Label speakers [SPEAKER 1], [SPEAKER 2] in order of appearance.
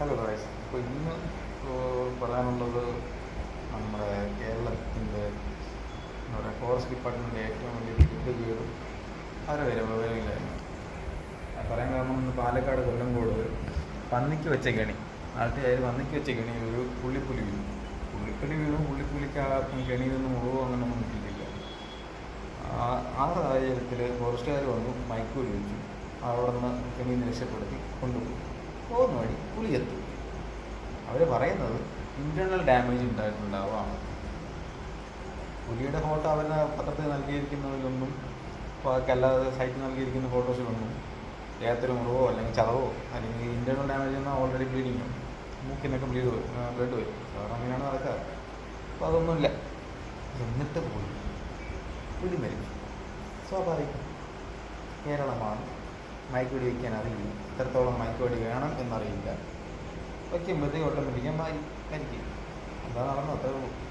[SPEAKER 1] Hello guys അപ്പോൾ ഇന്ന് പറയാനുള്ളത് നമ്മുടെ കേരളത്തിന്റെ എന്താ പറയുക ഫോറസ്റ്റ് ഡിപ്പാർട്ട്മെന്റിന്റെ ഏറ്റവും വലിയ ഫുഡ് വീടും ആരെ വരും വിവരമില്ലായിരുന്നു ഞാൻ പറയാൻ കാരണം ഇന്ന് പാലക്കാട് കൊല്ലംകോട് പന്നിക്ക് വെച്ച കെണി. നാട്ടുകാർ പന്നിക്ക് വെച്ച കെണി? ഒരു പുള്ളിപ്പുലി വീഴും പുള്ളിപ്പുലി വീഴും പുള്ളിപ്പുലിക്ക് ആ കെണിയിൽ നിന്ന് മുറിവോ അങ്ങനെയൊന്നും കിട്ടിയിട്ടില്ല. ആ- സാഹചര്യത്തിൽ ഫോറസ്റ്റുകാർ വന്നു മയക്ക് വെടി വെച്ചു. അവിടെ നിന്ന് കെണിയിൽ രക്ഷപ്പെടുത്തി കൊണ്ടുപോയി. പോകുന്ന വഴി പുലി എത്തും അവർ പറയുന്നത് ഇന്റേർണൽ ഡാമേജ് ഉണ്ടായിട്ടുണ്ടാവാം. പുലിയുടെ ഫോട്ടോ അവർ പത്രത്തിൽ നൽകിയിരിക്കുന്നതിലൊന്നും അല്ലാതെ സൈറ്റിൽ നൽകിയിരിക്കുന്ന ഫോട്ടോസിലൊന്നും ദേഹത്തൊരു മുറിവോ അല്ലെങ്കിൽ ചതവോ അല്ലെങ്കിൽ ഇന്റേർണൽ ഡാമേജ് എന്നാൽ ഓൾറെഡി ബ്ലീഡിങ് മൂക്കിനൊക്കെ ബ്ലീഡ് വരും ബ്ലഡ് വരും. സാധാരണ അങ്ങനെയാണ് നടക്കാറ്. അപ്പോൾ അതൊന്നുമില്ല. എന്നിട്ട് പോയി പുലി മരിച്ചു. സ്വാഭാവികം. കേരളമാണ് മയക്കുവെടി വയ്ക്കാൻ അറിയില്ല. എത്രത്തോളം മയക്കുവെടി വേണം എന്നറിയില്ല. വയ്ക്കുമ്പോഴത്തേക്ക് ഓട്ടോമാറ്റിക്കായി മരിക്കും. അതാ നടന്നത് അത്രേ ഉള്ളൂ.